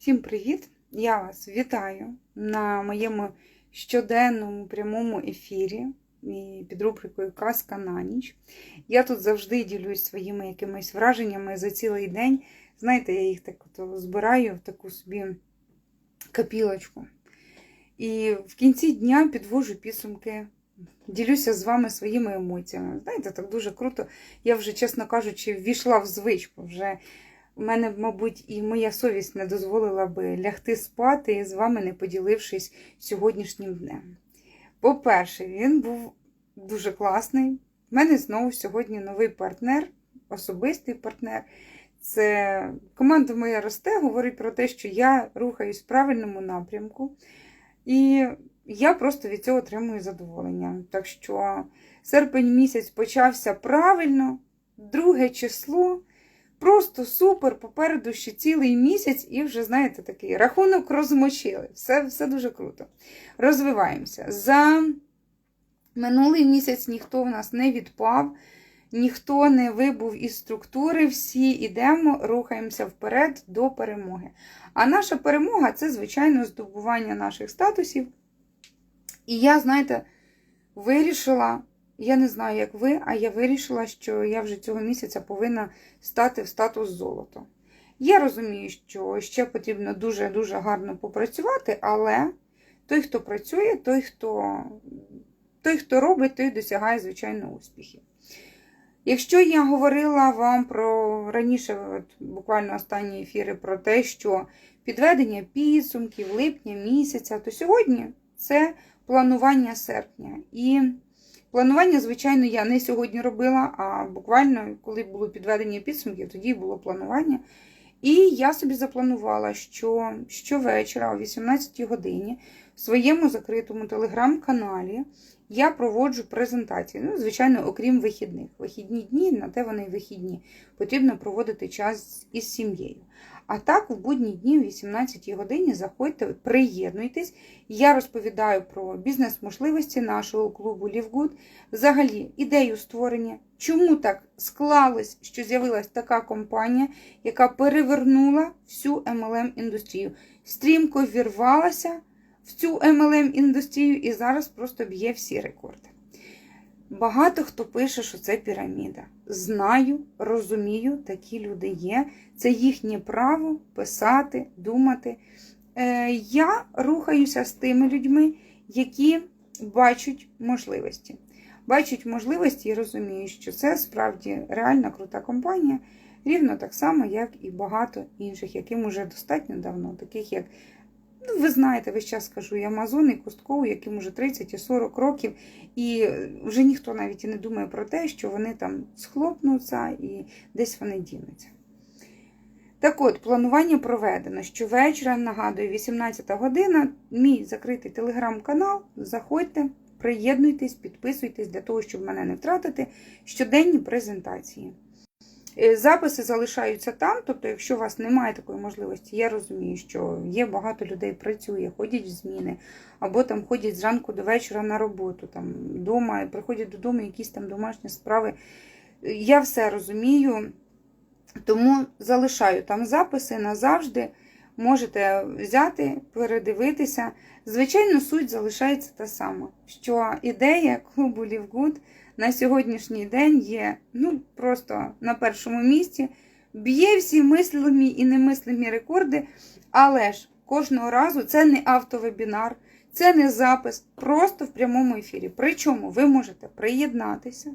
Всім привіт! Я вас вітаю на моєму щоденному прямому ефірі під рубрикою Казка на ніч. Я тут завжди ділюсь своїми якимись враженнями за цілий день. Знаєте, я їх так от збираю в таку собі копілочку. І в кінці дня підвожу підсумки, ділюся з вами своїми емоціями. Знаєте, так дуже круто. Я вже, чесно кажучи, ввійшла в звичку. Вже у мене, мабуть, і моя совість не дозволила би лягти спати з вами, не поділившись сьогоднішнім днем. По-перше, він був дуже класний. У мене знову сьогодні новий партнер, особистий партнер. Це команда моя росте, говорить про те, що я рухаюсь в правильному напрямку. І я просто від цього отримую задоволення. Так що серпень місяць почався правильно, друге число. Просто супер, попереду ще цілий місяць, і вже, знаєте, такий рахунок розмочили. Все все дуже круто. Розвиваємося. За минулий місяць ніхто в нас не відпав, ніхто не вибув із структури, всі йдемо, рухаємося вперед до перемоги. А наша перемога це, звичайно, здобування наших статусів. І я, знаєте, вирішила. Я не знаю, як ви, а я вирішила, що я вже цього місяця повинна стати в статус золото. Я розумію, що ще потрібно дуже-дуже гарно попрацювати, але той, хто працює, той, хто той, хто робить, той досягає, звичайно, успіхів. Якщо я говорила вам про раніше, от, буквально останні ефіри, про те, що підведення підсумків липня місяця, то сьогодні це планування серпня. І Планування, звичайно, я не сьогодні робила, а буквально, коли було підведення підсумків, тоді було планування. І я собі запланувала, що щовечора о 18 годині в своєму закритому телеграм-каналі я проводжу презентації. Ну, звичайно, окрім вихідних. Вихідні дні, на те вони вихідні, потрібно проводити час із сім'єю. А так, в будні дні о 18 годині заходьте, приєднуйтесь. Я розповідаю про бізнес-можливості нашого клубу Лівгуд, взагалі ідею створення, чому так склалось, що з'явилась така компанія, яка перевернула всю MLM-індустрію, стрімко вірвалася в цю MLM-індустрію і зараз просто б'є всі рекорди. Багато хто пише, що це піраміда. Знаю, розумію, такі люди є. Це їхнє право писати, думати. Е, Я рухаюся з тими людьми, які бачать можливості. Бачать можливості і розуміють, що це справді реальна крута компанія, рівно так само, як і багато інших, яким уже достатньо давно, таких як Ну, ви знаєте, весь час скажу, і Амазон, і Косткову, яким уже 30 і 40 років, і вже ніхто навіть і не думає про те, що вони там схлопнуться і десь вони дінуться. Так от, планування проведено. Щовечора, нагадую, 18 година, мій закритий телеграм-канал. Заходьте, приєднуйтесь, підписуйтесь для того, щоб мене не втратити. Щоденні презентації. Е, записи залишаються там, тобто, якщо у вас немає такої можливості, я розумію, що є багато людей працює, ходять в зміни, або там ходять зранку до вечора на роботу, там вдома, приходять додому якісь там домашні справи. Я все розумію, тому залишаю там записи назавжди. Можете взяти, передивитися. Звичайно, суть залишається та сама, що ідея клубу Лівгуд на сьогоднішній день є ну, просто на першому місці. Б'є всі мислимі і немислимі рекорди, але ж кожного разу це не автовебінар, це не запис, просто в прямому ефірі. Причому ви можете приєднатися,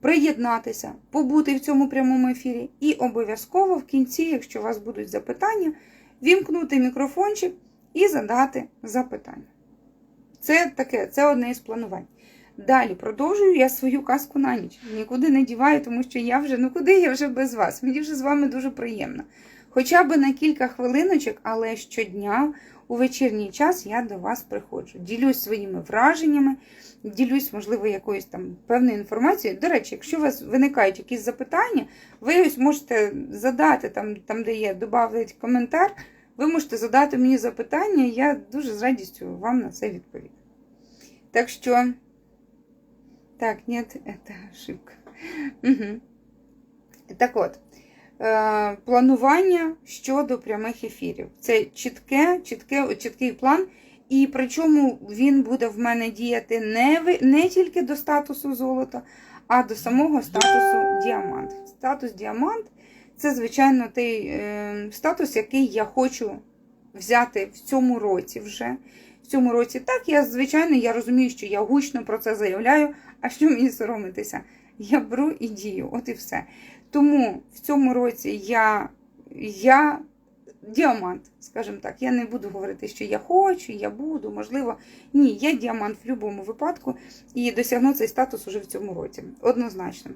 приєднатися, побути в цьому прямому ефірі, і обов'язково в кінці, якщо у вас будуть запитання, вімкнути мікрофончик і задати запитання. Це таке, це одне із планувань. Далі продовжую я свою казку на ніч. Нікуди не діваю, тому що я вже, ну куди я вже без вас? Мені вже з вами дуже приємно. Хоча б на кілька хвилиночок, але щодня у вечірній час я до вас приходжу. Ділюсь своїми враженнями, ділюсь, можливо, якоюсь там певною інформацією. До речі, якщо у вас виникають якісь запитання, ви ось можете задати там, там де є, додати коментар. Ви можете задати мені запитання, я дуже з радістю вам на це відповім. Так що. Так, нет, это ошибка. Угу. Так от, е, планування щодо прямих ефірів. Це чітке, чітке, чіткий план. І причому він буде в мене діяти не, не тільки до статусу золота, а до самого статусу діамант. Статус діамант це, звичайно, той е, статус, який я хочу взяти в цьому році вже. Цьому році так, я, звичайно, я розумію, що я гучно про це заявляю, а що мені соромитися? Я беру і дію, от і все. Тому в цьому році я, я діамант, скажімо так. Я не буду говорити, що я хочу, я буду, можливо. Ні, я діамант в будь-якому випадку і досягну цей статус уже в цьому році. Однозначно.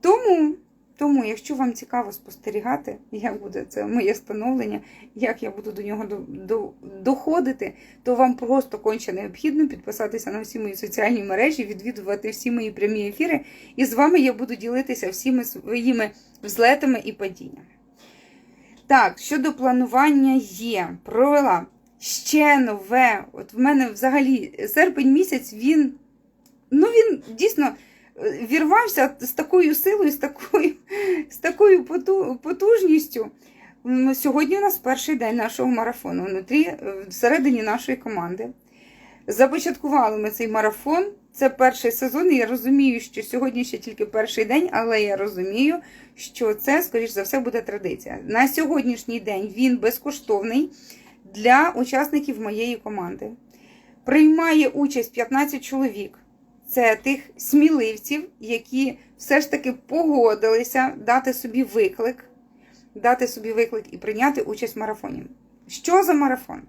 Тому, тому, якщо вам цікаво спостерігати, як буде це моє становлення, як я буду до нього до, до, доходити, то вам просто конче необхідно підписатися на всі мої соціальні мережі, відвідувати всі мої прямі ефіри, і з вами я буду ділитися всіми своїми взлетами і падіннями. Так, щодо планування є, провела ще нове. От в мене взагалі серпень місяць він, ну він дійсно вірвався з такою силою, з такою, з такою потужністю. Сьогодні у нас перший день нашого марафону внутрі, е, всередині нашої команди. Започаткували ми цей марафон. Це перший сезон, і я розумію, що сьогодні ще тільки перший день, але я розумію, що це, скоріш за все, буде традиція. На сьогоднішній день він безкоштовний для учасників моєї команди. Приймає участь 15 чоловік. Це тих сміливців, які все ж таки погодилися дати собі виклик, дати собі виклик і прийняти участь в марафоні. Що за марафон?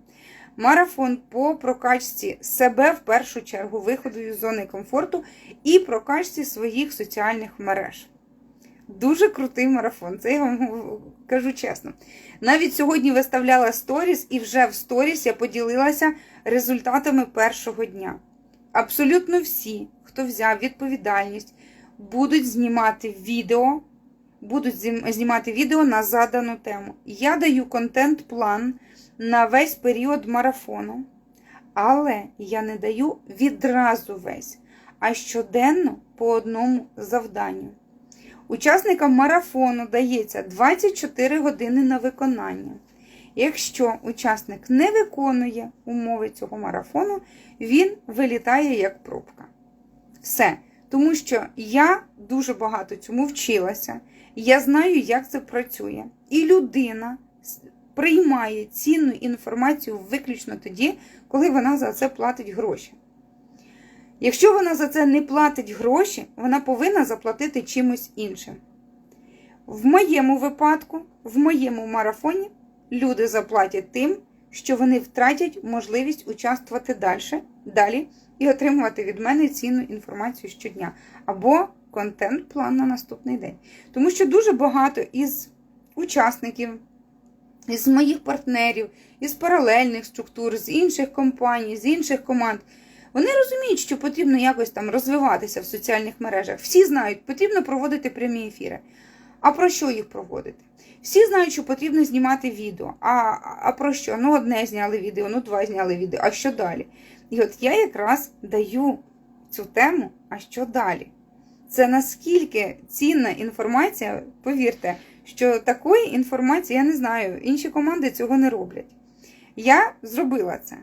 Марафон по прокачці себе в першу чергу, виходу із зони комфорту і прокачці своїх соціальних мереж. Дуже крутий марафон, це я вам кажу чесно. Навіть сьогодні виставляла сторіс, і вже в сторіс я поділилася результатами першого дня. Абсолютно всі, хто взяв відповідальність, будуть знімати відео, будуть знімати відео на задану тему. Я даю контент-план на весь період марафону, але я не даю відразу весь, а щоденно по одному завданню. Учасникам марафону дається 24 години на виконання. Якщо учасник не виконує умови цього марафону, він вилітає як пробка. Все. Тому що я дуже багато цьому вчилася, я знаю, як це працює. І людина приймає цінну інформацію виключно тоді, коли вона за це платить гроші. Якщо вона за це не платить гроші, вона повинна заплатити чимось іншим. В моєму випадку, в моєму марафоні, люди заплатять тим, що вони втратять можливість участвувати далі, далі і отримувати від мене цінну інформацію щодня або контент-план на наступний день. Тому що дуже багато із учасників, із моїх партнерів, із паралельних структур, з інших компаній, з інших команд. Вони розуміють, що потрібно якось там розвиватися в соціальних мережах. Всі знають, потрібно проводити прямі ефіри. А про що їх проводити? Всі знають, що потрібно знімати відео. А, а про що? Ну, одне зняли відео, ну два зняли відео. А що далі? І от я якраз даю цю тему, а що далі? Це наскільки цінна інформація, повірте, що такої інформації я не знаю, інші команди цього не роблять. Я зробила це.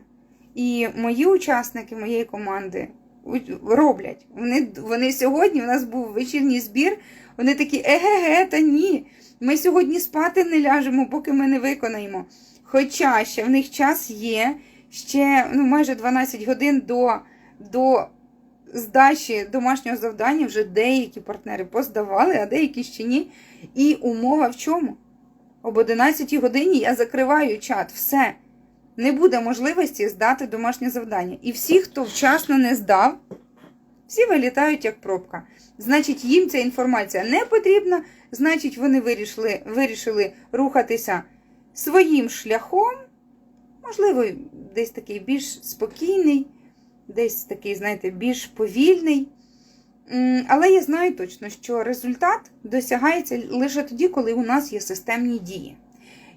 І мої учасники моєї команди роблять. Вони, вони сьогодні, у нас був вечірній збір, вони такі, еге-ге, та ні. Ми сьогодні спати не ляжемо, поки ми не виконаємо. Хоча ще в них час є, ще ну, майже 12 годин до, до здачі домашнього завдання вже деякі партнери поздавали, а деякі ще ні. І умова в чому? Об 11 годині я закриваю чат. Все. Не буде можливості здати домашнє завдання. І всі, хто вчасно не здав, всі вилітають як пробка. Значить, їм ця інформація не потрібна, значить, вони вирішили, вирішили рухатися своїм шляхом, можливо, десь такий більш спокійний, десь такий, знаєте, більш повільний. Але я знаю точно, що результат досягається лише тоді, коли у нас є системні дії.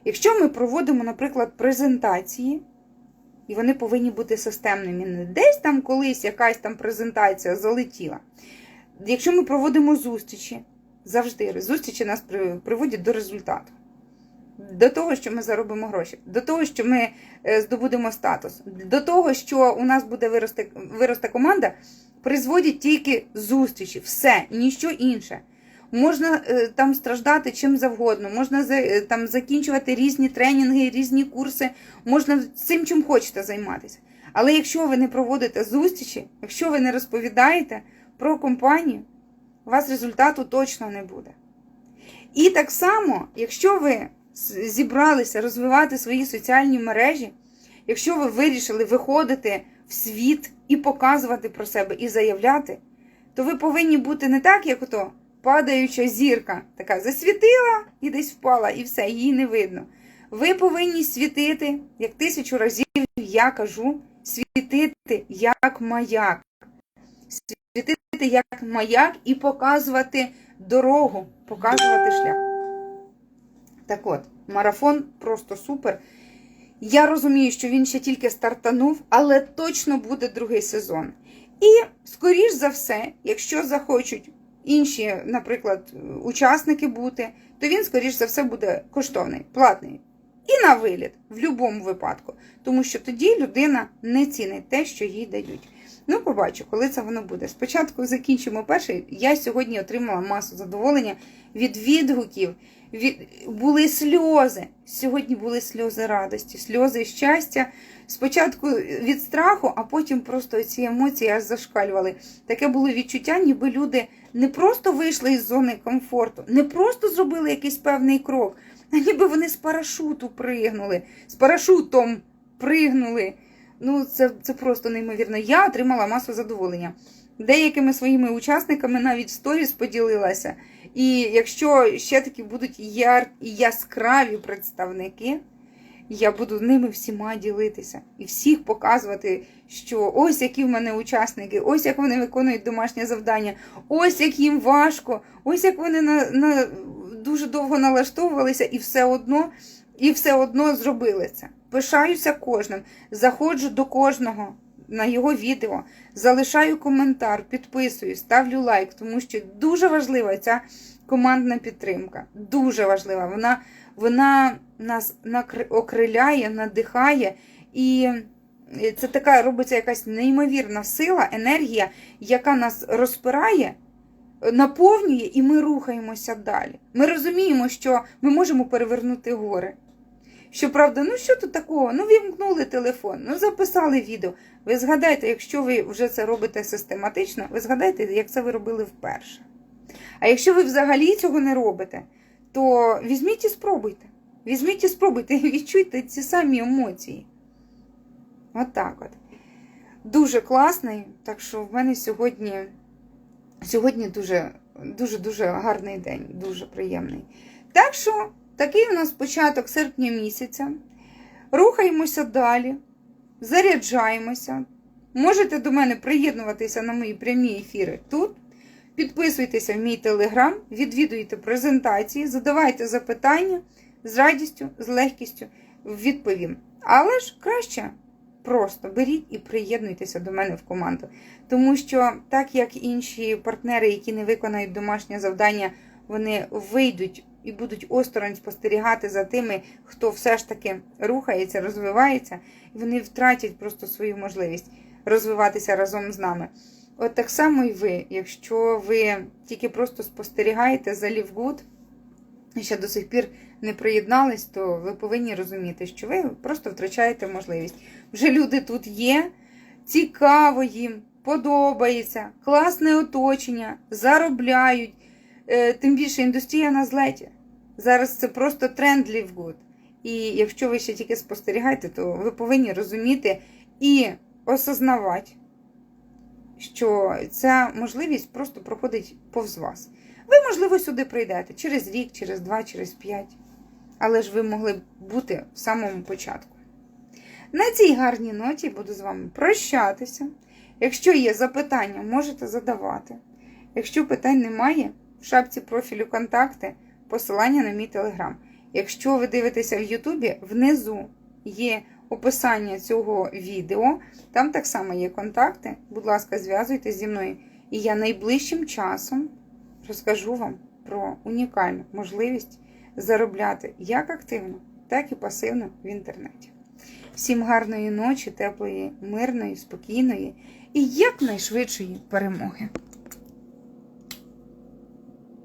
Якщо ми проводимо, наприклад, презентації, і вони повинні бути системними, не десь там колись якась там презентація залетіла. Якщо ми проводимо зустрічі, Завжди зустрічі нас при- приводять до результату. До того, що ми заробимо гроші, до того, що ми е, здобудемо статус, до того, що у нас буде вирости, виросте команда, призводять тільки зустрічі, все, ніщо інше. Можна е, там страждати чим завгодно, можна е, там закінчувати різні тренінги, різні курси, можна цим чим хочете займатися. Але якщо ви не проводите зустрічі, якщо ви не розповідаєте про компанію, у вас результату точно не буде. І так само, якщо ви зібралися розвивати свої соціальні мережі, якщо ви вирішили виходити в світ і показувати про себе, і заявляти, то ви повинні бути не так, як ото падаюча зірка, така засвітила і десь впала, і все, її не видно. Ви повинні світити, як тисячу разів я кажу, світити як маяк. Світити як маяк і показувати дорогу, показувати шлях. Так от, марафон просто супер. Я розумію, що він ще тільки стартанув, але точно буде другий сезон. І, скоріш за все, якщо захочуть інші, наприклад, учасники бути, то він, скоріш за все, буде коштовний, платний. І на виліт, в будь-якому випадку. Тому що тоді людина не цінить те, що їй дають. Ну, побачу, коли це воно буде. Спочатку закінчимо перший. Я сьогодні отримала масу задоволення від відгуків. Від... Були сльози. Сьогодні були сльози радості, сльози щастя. Спочатку від страху, а потім просто ці емоції аж зашкалювали. Таке було відчуття, ніби люди не просто вийшли із зони комфорту, не просто зробили якийсь певний крок, а ніби вони з парашуту пригнули, з парашутом пригнули. Ну, це, це просто неймовірно. Я отримала масу задоволення. Деякими своїми учасниками навіть в сторіс поділилася. І якщо ще такі будуть яр... яскраві представники, я буду ними всіма ділитися і всіх показувати, що ось які в мене учасники, ось як вони виконують домашнє завдання, ось як їм важко, ось як вони на, на дуже довго налаштовувалися і все одно, і все одно зробили це. Пишаюся кожним, заходжу до кожного на його відео, залишаю коментар, підписую, ставлю лайк, тому що дуже важлива ця командна підтримка. Дуже важлива. Вона, вона нас окриляє, надихає, і це така робиться якась неймовірна сила, енергія, яка нас розпирає. Наповнює і ми рухаємося далі. Ми розуміємо, що ми можемо перевернути гори. Щоправда, ну що тут такого? Ну, вімкнули телефон, ну записали відео. Ви згадайте, якщо ви вже це робите систематично, ви згадайте, як це ви робили вперше. А якщо ви взагалі цього не робите, то візьміть і спробуйте. Візьміть і спробуйте, і відчуйте ці самі емоції. Отак от, от. Дуже класний, так що в мене сьогодні, сьогодні дуже, дуже, дуже гарний день, дуже приємний. Так що. Такий у нас початок серпня місяця. Рухаємося далі, заряджаємося. Можете до мене приєднуватися на мої прямі ефіри тут. Підписуйтеся в мій телеграм, відвідуйте презентації, задавайте запитання з радістю, з легкістю відповім. Але ж краще просто беріть і приєднуйтеся до мене в команду. Тому що, так як інші партнери, які не виконають домашнє завдання, вони вийдуть і будуть осторонь спостерігати за тими, хто все ж таки рухається, розвивається, і вони втратять просто свою можливість розвиватися разом з нами. От так само і ви, якщо ви тільки просто спостерігаєте за Лівгуд і ще до сих пір не приєднались, то ви повинні розуміти, що ви просто втрачаєте можливість. Вже люди тут є, цікаво їм, подобається, класне оточення, заробляють. Тим більше індустрія на злеті. Зараз це просто тренд Лівгуд. І якщо ви ще тільки спостерігаєте, то ви повинні розуміти і осознавати, що ця можливість просто проходить повз вас. Ви, можливо, сюди прийдете через рік, через два, через п'ять. Але ж ви могли б бути в самому початку. На цій гарній ноті буду з вами прощатися. Якщо є запитання, можете задавати. Якщо питань немає, в шапці профілю контакти посилання на мій телеграм. Якщо ви дивитеся в Ютубі, внизу є описання цього відео, там так само є контакти. Будь ласка, зв'язуйтесь зі мною. І я найближчим часом розкажу вам про унікальну можливість заробляти як активно, так і пасивно в інтернеті. Всім гарної ночі, теплої, мирної, спокійної і якнайшвидшої перемоги!